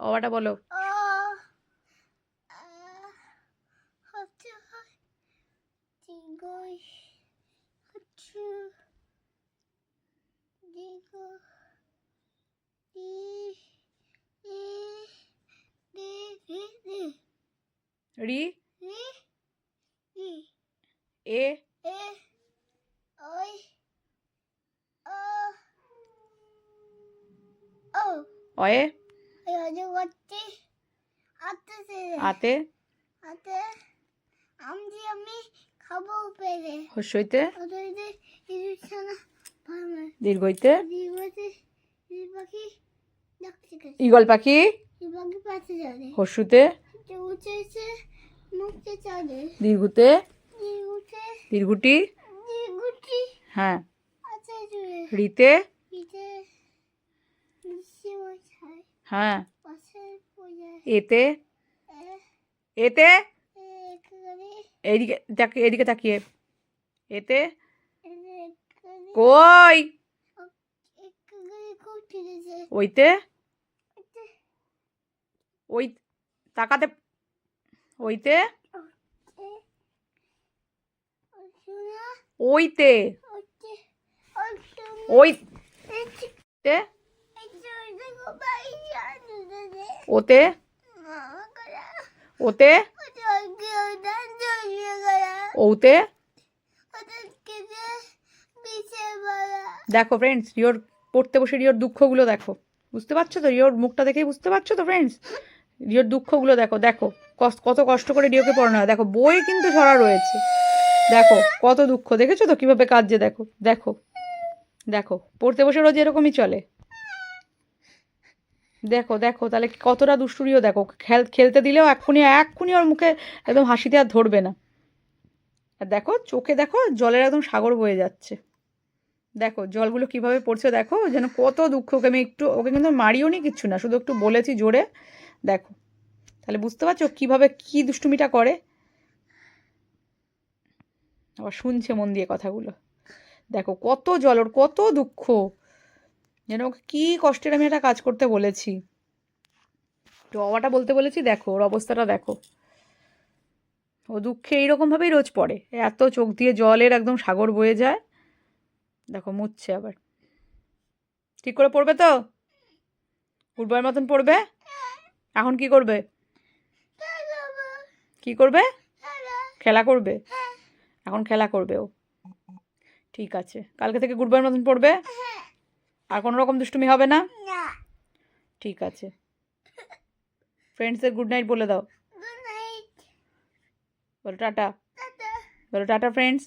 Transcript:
অবাটা বলো। রি? এ? অয়ে? আতে আতে আতে আমি আমি খাব পেরে ভালো দীর্ঘইতে ঈগল পাখি চাঁদে দীর্ঘুতে দীর্ঘুটি হ্যাঁ রিতে হ্যাঁ এতে? এতে? এইদিকে তাকিয়ে এদিকে তাকিয়ে। এতে? কই? ওইতে? ওই তাকাতে ওইতে? ওইতে? ওইতে? ওতে? ওতে? ওতে? দেখো ফ্রেন্ডস রিওর পড়তে বসে রিওর দুঃখগুলো দেখো। বুঝতে পারছ তো? রিওর মুখটা দেখেই বুঝতে পারছ তো ফ্রেন্ডস রিওর দুঃখগুলো দেখো দেখো। কত কষ্ট করে রিওকে পড়ানো হয়। দেখো, বই কিন্তু ছড়া রয়েছে। দেখো, কত দুঃখ। দেখেছ তো কীভাবে কাজে দেখো দেখো দেখো। পড়তে বসে রোজ এরকমই চলে। দেখো দেখো, তাহলে কতটা দুষ্টুরিও দেখো। খেল, খেলতে দিলেও এক্ষুনি এক্ষুনি ওর মুখে একদম হাসিতে আর ধরবে না। আর দেখো, চোখে দেখো, জলের একদম সাগর বয়ে যাচ্ছে। দেখো, জলগুলো কীভাবে পড়ছে দেখো, যেন কত দুঃখ। ওকে আমি একটু, ওকে কিন্তু মারিও নি কিচ্ছু না, শুধু একটু বলেছি জোরে। দেখো, তাহলে বুঝতে পারছ কীভাবে কি দুষ্টুমিটা করে? আবার শুনছে মন দিয়ে কথাগুলো। দেখো, কত জল, ওর কত দুঃখ। যেন ওকে কী কষ্টের আমি একটা কাজ করতে বলেছি। তো অবাটা বলতে বলেছি, দেখো, ওর অবস্থাটা দেখো। ও দুঃখে এইরকমভাবেই রোজ পড়ে। এত চোখ দিয়ে জলের একদম সাগর বয়ে যায়। দেখো মুছছে আবার। ঠিক করে পড়বে তো? উঠবার মতন পড়বে? এখন কি করবে? কি করবে? খেলা করবে? এখন খেলা করবে ও। ঠিক আছে। কালকে থেকে গুড বয়ের মতন পড়বে? আর কোনো রকম দুষ্টুমি হবে না? ঠিক আছে। ফ্রেন্ডসদের গুড নাইট বলে দাও। বলো টাটা। বলো টাটা ফ্রেন্ডস